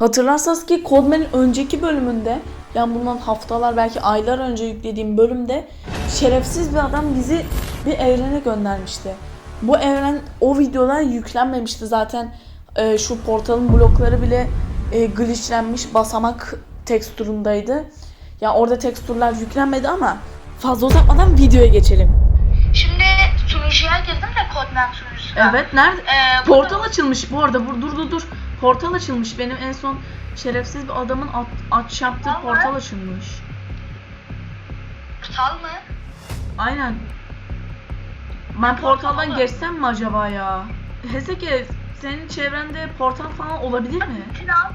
Hatırlarsanız ki Codman'in önceki bölümünde yani bundan haftalar belki aylar önce yüklediğim bölümde şerefsiz bir adam bizi bir evrene göndermişti. Bu evren o videolar yüklenmemişti zaten e, şu portalın blokları bile e, glitchlenmiş basamak teksturundaydı. Ya orada tekstürler yüklenmedi ama fazla uzatmadan videoya geçelim. Şimdi sunucuya girdim de Codman sunucusuna. Evet nerede? Ee, Portal açılmış bu arada. Dur dur dur. Portal açılmış. Benim en son şerefsiz bir adamın at, aç yaptığı Ama- portal açılmış. Portal mı? Aynen. Ben portaldan Portal. geçsem mi acaba ya? Heseke senin çevrende portal falan olabilir mi? Sinan.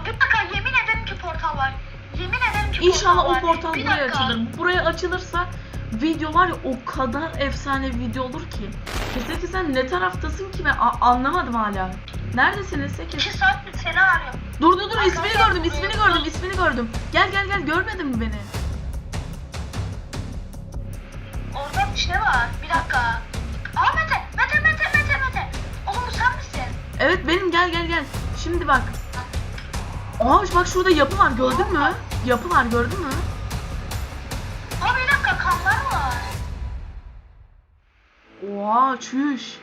Bir dakika yemin ederim ki portal var. Yemin ederim ki İnşallah portal o var. portal Bir buraya dakika. açılır. Buraya açılırsa video var ya o kadar efsane video olur ki. Heseke sen ne taraftasın ki ben anlamadım hala. Neredesin Heseke? İki saattir seni arıyorum. Dur dur dur ismini Arkadaşlar, gördüm ismini buraya- gördüm ismini gördüm. Gel gel gel görmedin mi beni? Orada bir şey var. Bir dakika. Aa Mete. Mete Mete Mete Mete. Oğlum bu sen misin? Evet benim gel gel gel. Şimdi bak. Aa bak şurada yapı var gördün mü? Yapı var gördün mü? Oha çüş.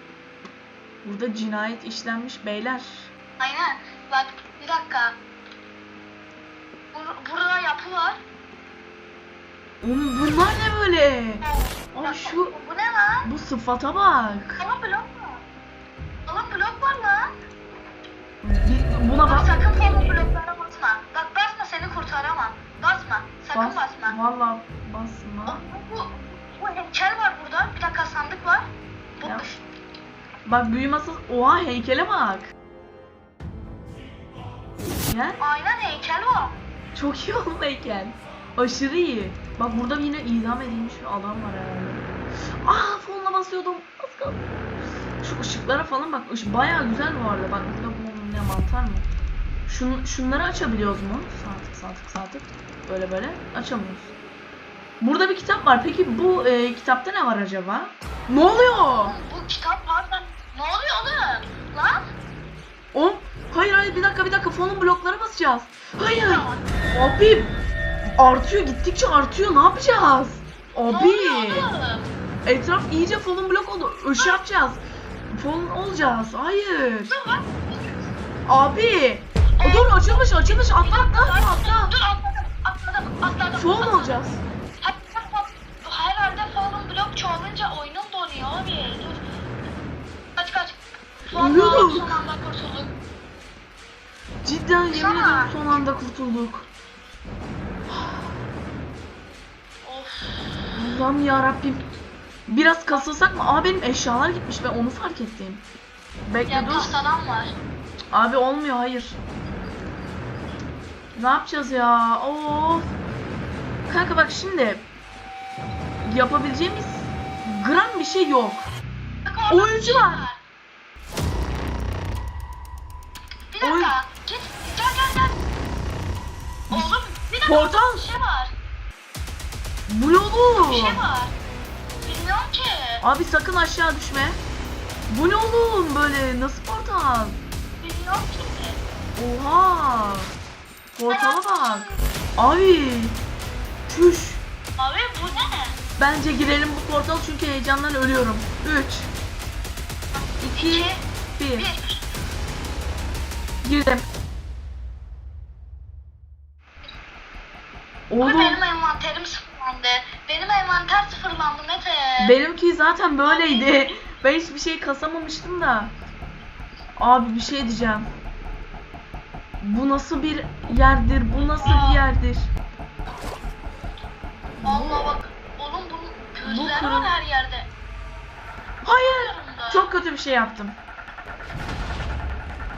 Burada cinayet işlenmiş beyler. Aynen. Bak bir dakika. Bur- burada yapı var. Oğlum bunlar ne böyle? Aa şu Bu ne lan? bu sıfata bak. Kalın blok mu? Kalın blok var lan. Buna Bak sakın kalın bloklara basma. Bak basma seni kurtaramam. Basma. Sakın Bas, basma. Valla Bak büyü masası. Oha heykele bak. Gel. Aynen heykel var. Çok iyi oldu heykel. Aşırı iyi. Bak burada yine idam edilmiş bir adam var herhalde. Aa fonla basıyordum. Az kaldı. Şu ışıklara falan bak. Iş bayağı güzel bu arada. Bak burada bu ne mantar mı? Şun, şunları açabiliyoruz mu? Tık sağ tık. Böyle böyle açamıyoruz. Burada bir kitap var. Peki bu e, kitapta ne var acaba? Ne oluyor? Oğlum, Bu kitap var da ne oluyor oğlum? Lan? O hayır hayır bir dakika bir dakika fonun bloklara basacağız. Hayır. Abi artıyor gittikçe artıyor ne yapacağız? Ne Abi oluyor oğlum? etraf iyice fonun blok oldu. Öş yapacağız. Fon olacağız. Hayır. Dur lan. Abi. O dur açılmış açılmış atla atla atla. Dur atladım. Atladım. Atladım. Fon olacağız. Hatta fa- herhalde fallen blok çoğalınca oyunum donuyor abi. Dur. Kaç kaç. Son anda kurtulduk. Cidden yemin ediyorum son anda kurtulduk. Of. Allah'ım ya Rabbim. Biraz kasılsak mı? Aa benim eşyalar gitmiş ben onu fark ettim. Bekle Ya dur. tahtadan var. Abi olmuyor hayır. Ne yapacağız ya? Of. Kanka bak şimdi yapabileceğimiz gram bir şey yok. Oyuncu şey var. Bir dakika. Oyun- Git. Gel gel gel. Oğlum bir dakika. Portal. Bir şey var. Bu yolu. Bir şey var. Bilmiyorum ki. Abi sakın aşağı düşme. Bu ne oğlum böyle nasıl portal? Bilmiyorum ki. Oha. Portala bak. Abi. Çüş. Abi bu ne? Bence girelim bu portal çünkü heyecandan ölüyorum. 3 2 İki, 1 Girdim. Abi Oğlum benim envanterim sıfırlandı. Benim envanter sıfırlandı Mete. benimki zaten böyleydi. Ben hiçbir şey kasamamıştım da. Abi bir şey diyeceğim. Bu nasıl bir yerdir? Bu nasıl bir yerdir? Vallahi bak. Oğlum bunun gözleri kırıl- var her yerde. Hayır. Çok kötü bir şey yaptım.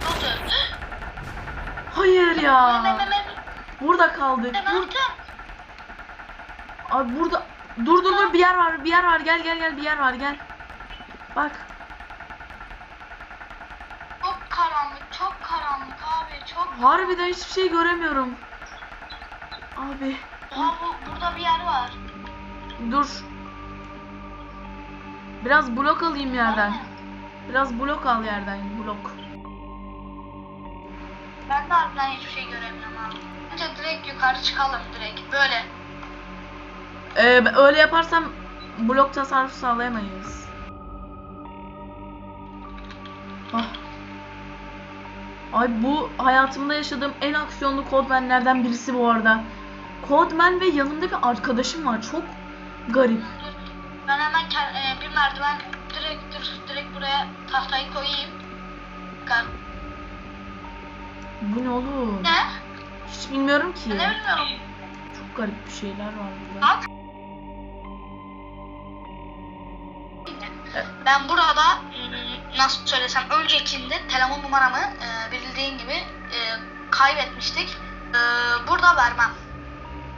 Nasıl? Hayır ya. Burada kaldık. Dur. yaptın? Abi burada dur dur dur bir yer var bir yer var gel gel gel bir yer var gel. Bak Çok karanlık, çok karanlık abi, çok. harbiden hiçbir şey göremiyorum. Abi Oha bu, burada bir yer var. dur. Biraz blok alayım yerden. Biraz blok al yerden blok. Ben de harbiden hiçbir şey göremiyorum abi. Bence direkt yukarı çıkalım direkt. Böyle. Ee, öyle yaparsam blok tasarrufu sağlayamayız. Ah. Ay bu hayatımda yaşadığım en aksiyonlu Codeman'lerden birisi bu arada. Codeman ve yanımda bir arkadaşım var. Çok garip. Ben hemen e, bir merdiven direkt direkt buraya tahtayı koyayım. Ka- Bu ne oğlum? Ne? Hiç bilmiyorum ki. Ne bilmiyorum. Çok garip bir şeyler var burada. Bak. Ben burada hmm, nasıl söylesem öncekinde telefon numaramı e, bildiğin gibi e, kaybetmiştik. E, burada vermem.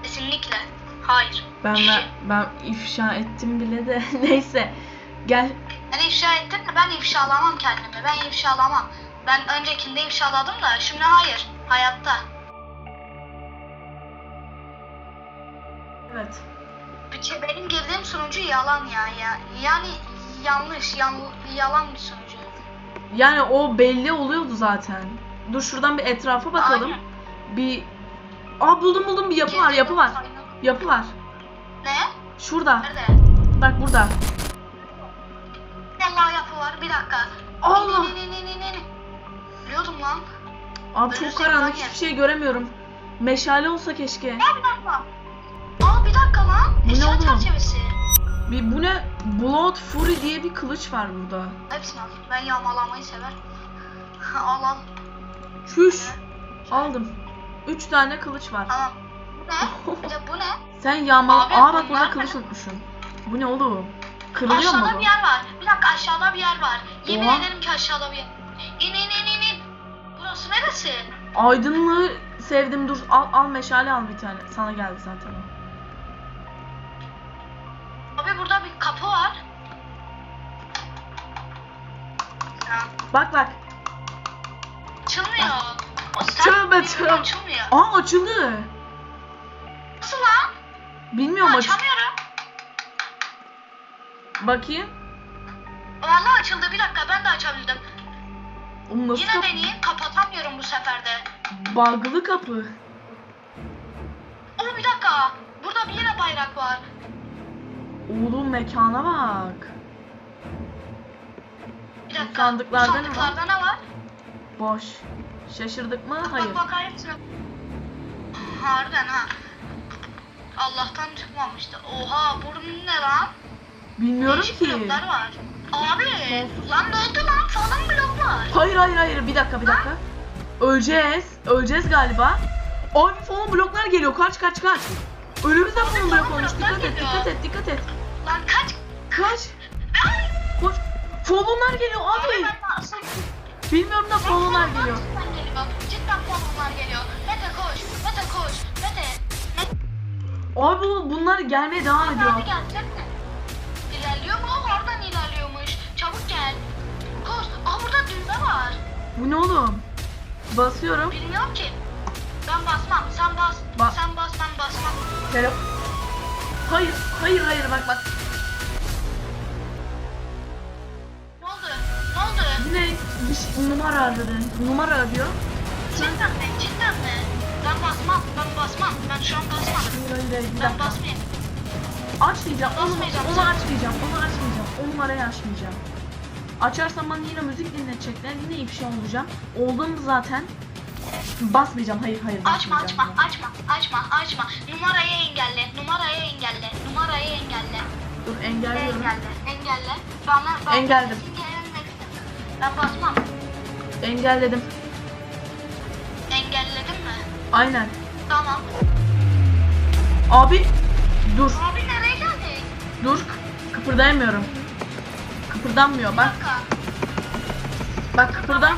Kesinlikle. Hayır. Ben ben, ben ifşa ettim bile de neyse. Gel. Ben ifşa ettim de ben ifşalamam kendimi. Ben ifşalamam. Ben öncekinde ifşaladım da şimdi hayır. Hayatta. Evet. Bütün- Benim girdiğim sunucu yalan ya. ya. Yani yanlış, yan, yalan bir sunucu. Yani o belli oluyordu zaten. Dur şuradan bir etrafa bakalım. Aynen. Bir Aa buldum buldum bir yapı var, yapı var. Yapı var. Ne? Şurada. Nerede? Bak burada. Vallahi yapı var. Bir dakika. Allah! Ne, ne, ne, ne, ne, ne? Biliyordum lan. Abi çok karanlık hiçbir şey göremiyorum. Meşale olsa keşke. Ya bir dakika. Aa bir dakika lan. Bu ne Eşya oğlum? çerçevesi. Bir bu ne? Blood Fury diye bir kılıç var burada. Hepsini al. Ben yağmalamayı sever. al al. Çüş. Aldım. Üç tane kılıç var. Tamam. Bu ne? Bir de bu ne? Sen yağmala... Abi, Aa bak burada kılıç unutmuşum. Bu ne oğlum? Kırılıyor mu aşağıda bu? bir yer var. Bir dakika aşağıda bir yer var. Yemin Oha. ederim ki aşağıda bir yer. İn in in in in. Burası neresi? Aydınlığı sevdim dur. Al, al meşale al bir tane. Sana geldi zaten o. Abi burada bir kapı var. Bak bak. açılmıyor. O sen Tövbe bilmiyorum, tövbe. Açılmıyor. Aa açıldı. Nasıl lan? Bilmiyorum aç. Açamıyorum. Bakayım. Vallahi açıldı. Bir dakika ben de açabildim. Oğlum nasıl Yine kapı? deneyeyim. Kapatamıyorum bu sefer de. Bug'lı kapı. Oğlum bir dakika. Burada bir yine bayrak var. Oğlum mekana bak. Bir dakika. Sandıklarda ne var? Sandıklarda ne var? Boş. Şaşırdık mı? Hayır. Bak hepsine. Harbiden ha. Allah'tan çıkmamıştı. Oha burun ne lan? Bilmiyorum Değişik ki. var. Abi lan oldu lan? Falan blok var. Hayır hayır hayır bir dakika bir dakika. Öleceğiz. Öleceğiz galiba. Abi falan bloklar geliyor. Kaç kaç kaç. Önümüzde falan blok olmuş. Dikkat et geliyor. dikkat et dikkat et. Lan kaç. Kaç. Koş. Falonlar geliyor Abi abi. Bilmiyorum da falonlar geliyor. Cidden falonlar geliyor. Mete koş. Mete koş. Mete. Abi bu- bunlar gelmeye devam ediyor. gelecek mi? İlerliyor mu? Oradan gel. Koş. Aa burada düğme var. Bu ne oğlum? Basıyorum. Bilmiyorum ki. Ben basmam. Sen bas. Ba- Sen bas ben basmam. Tele... Hayır, hayır, hayır bak bak. Ne oldu? Ne oldu? Yine bir şey, numara aradı. Numara arıyor. Cidden mi? Cidden mi? Ben basmam. Ben basmam. Ben şu an basmam. Hayır, hayır, Ben basmayayım. Açmayacağım. Onu, onu açmayacağım. Onu açmayacağım. O numarayı açmayacağım. Açarsam bana yine müzik dinletecekler. Yine ifşa olacağım. Oldum zaten. Basmayacağım. Hayır, hayır. Açma açma açma açma açma. Numarayı engelle. Numarayı engelle. Numarayı engelle. Dur engelliyorum. Engelle. Engelle. Bana ben Engelledim. Ben basmam. Engelledim. Engelledin mi? Aynen. Tamam. Abi dur. Abi nereye geldik? Dur. Kıpırdayamıyorum. Kıpırdanmıyor. Bak. Bak kıpırdan.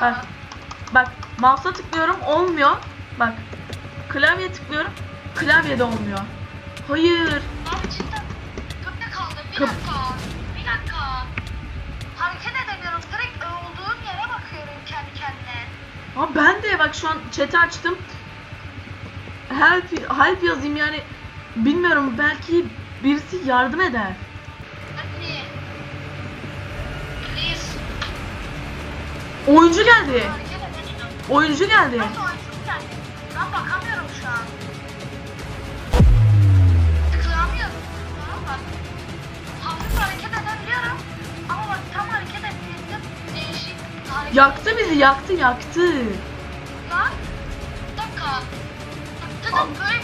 Bak. Bak mouse'a tıklıyorum olmuyor. Bak. Klavye tıklıyorum. Klavyede olmuyor. Hayır. Abi cidden köpte kaldım. Bir Köp- dakika. Bir dakika. Hareket edemiyorum. Direkt olduğum yere bakıyorum kendi kendine. Ama ben de bak şu an chat'i açtım. Help, help yazayım yani. Bilmiyorum belki birisi yardım eder. Oyuncu geldi. Oyuncu geldi. Yaktı bizi yaktı yaktı. Lan. Bir dakika. Dedim böyle...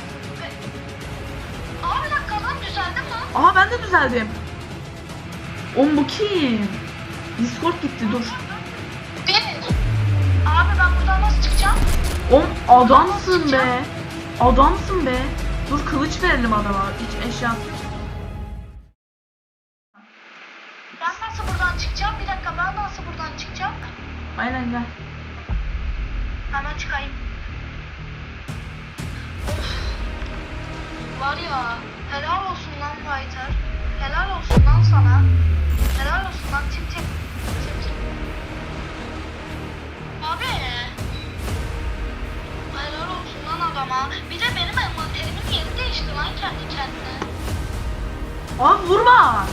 Aa bir dakika lan düzeldim lan. Aha ben de düzeldim. Oğlum bu kim? Discord gitti dur. Abi ben buradan nasıl çıkacağım? Oğlum adamsın be. Adamsın be. Dur kılıç verelim adama. Hiç eşyası. Ben nasıl buradan çıkacağım? Bir dakika ben nasıl buradan çıkacağım? Aynen gel. Hemen çıkayım. Of. Var ya helal olsun lan Fighter. Helal olsun lan sana. Helal olsun lan Abi vurma.